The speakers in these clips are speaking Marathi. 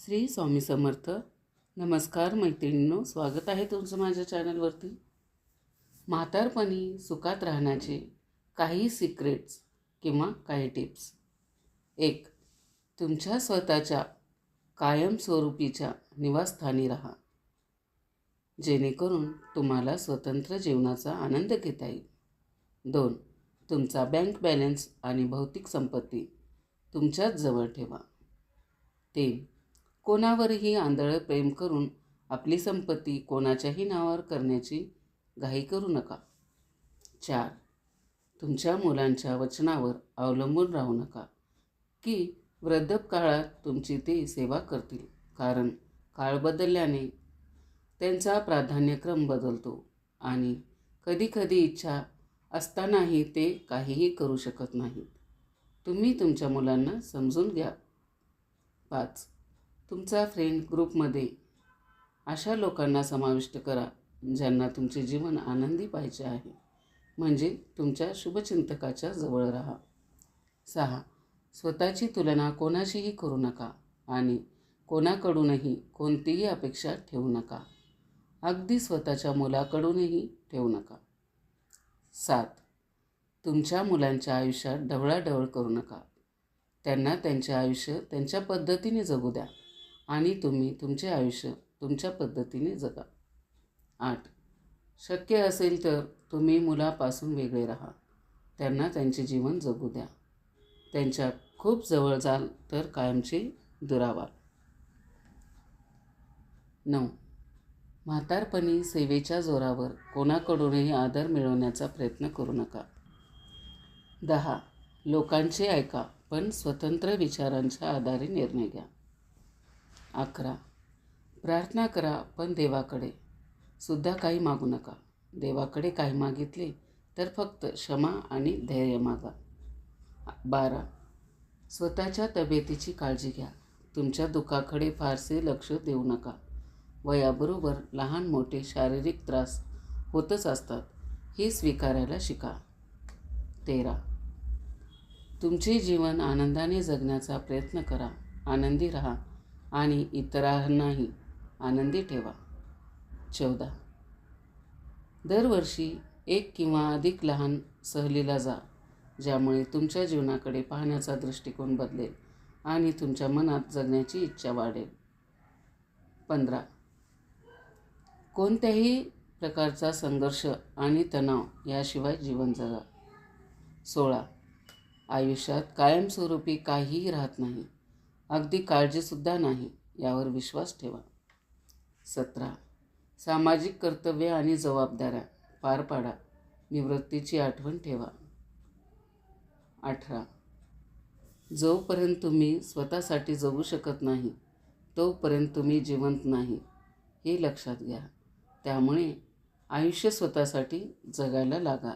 श्री स्वामी समर्थ. नमस्कार मैत्रिणींनो स्वागत आहे तुमचं माझ्या चॅनलवरती. म्हातारपणी सुखात राहण्याचे काही सिक्रेट्स किंवा काही टिप्स एक तुमच्या स्वतःच्या कायमस्वरूपीच्या निवासस्थानी राहा. जेणेकरून तुम्हाला स्वतंत्र जीवनाचा आनंद घेता येईल. दोन तुमचा बँक बॅलन्स आणि भौतिक संपत्ती तुमच्याच जवळ ठेवा. तीन कोणावरही आंधळं प्रेम करून आपली संपत्ती कोणाच्याही नावावर करण्याची घाई करू नका. चार तुमच्या मुलांच्या वचनावर अवलंबून राहू नका की वृद्धपकाळात तुमची ते सेवा करतील. कारण काळ बदलल्याने त्यांचा प्राधान्यक्रम बदलतो आणि कधीकधी इच्छा असतानाही ते काहीही करू शकत नाहीत. तुम्ही तुमच्या मुलांना समजून घ्या. पाच तुमचा फ्रेंड ग्रुपमध्ये अशा लोकांना समाविष्ट करा ज्यांना तुमचे जीवन आनंदी पाहिजे आहे. म्हणजे तुमच्या शुभचिंतकाच्या जवळ राहा. सहा स्वतःची तुलना कोणाशीही करू नका आणि कोणाकडूनही कोणतीही अपेक्षा ठेवू नका. अगदी स्वतःच्या मुलाकडूनही ठेवू नका. सात तुमच्या मुलांच्या आयुष्यात ढवळाढवळ करू नका. त्यांना त्यांचे आयुष्य त्यांच्या पद्धतीने जगू द्या. आणि तुम्ही तुमचे आयुष्य तुमच्या पद्धतीने जगा. आठ. शक्य असेल तर तुम्ही मुलापासून वेगळे राहा. त्यांना त्यांचे जीवन जगू द्या. त्यांच्या खूप जवळ जाल तर कायमचे दुरावाल. नऊ. म्हातारपणी सेवेच्या जोरावर कोणाकडूनही आदर मिळवण्याचा प्रयत्न करू नका. दहा. लोकांचे ऐका पण स्वतंत्र विचारांच्या आधारे निर्णय घ्या. अकरा. प्रार्थना करा पण देवाकडे. सुद्धा काही मागू नका. देवाकडे काही मागितले तर फक्त क्षमा आणि धैर्य मागा. बारा. स्वतःच्या तब्येतीची काळजी घ्या. तुमच्या दुःखाकडे फारसे लक्ष देऊ नका. वयाबरोबर लहान मोठे शारीरिक त्रास होतच असतात. हे स्वीकारायला शिका. तेरा. तुमचे जीवन आनंदाने जगण्याचा प्रयत्न करा. आनंदी राहा. आणि इतरांनाही आनंदी ठेवा. चौदा. दरवर्षी एक किंवा अधिक लहान सहलीला जा ज्यामुळे तुमच्या जीवनाकडे पाहण्याचा दृष्टिकोन बदलेल आणि तुमच्या मनात जगण्याची इच्छा वाढेल. पंधरा. कोणत्याही प्रकारचा संघर्ष आणि तणाव याशिवाय जीवन जगा. सोळा. आयुष्यात कायमस्वरूपी काहीही राहत नाही. अगदी काळजीसुद्धा नाही यावर विश्वास ठेवा. सतरा. सामाजिक कर्तव्य आणि जबाबदाऱ्या पार पाडा. निवृत्तीची आठवण ठेवा. अठरा. जोपर्यंत तुम्ही स्वतःसाठी जगू शकत नाही तोपर्यंत तुम्ही जिवंत नाही हे लक्षात घ्या. त्यामुळे आयुष्य स्वतःसाठी जगायला लागा.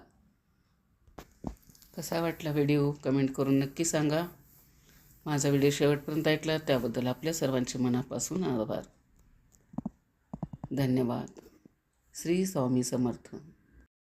कसा वाटला व्हिडिओ? कमेंट करून नक्की सांगा. माझा व्हिडिओ शेवटपर्यंत ऐकला त्याबद्दल आपल्या सर्वांचे मनापासून आभार. धन्यवाद. श्री स्वामी समर्थ.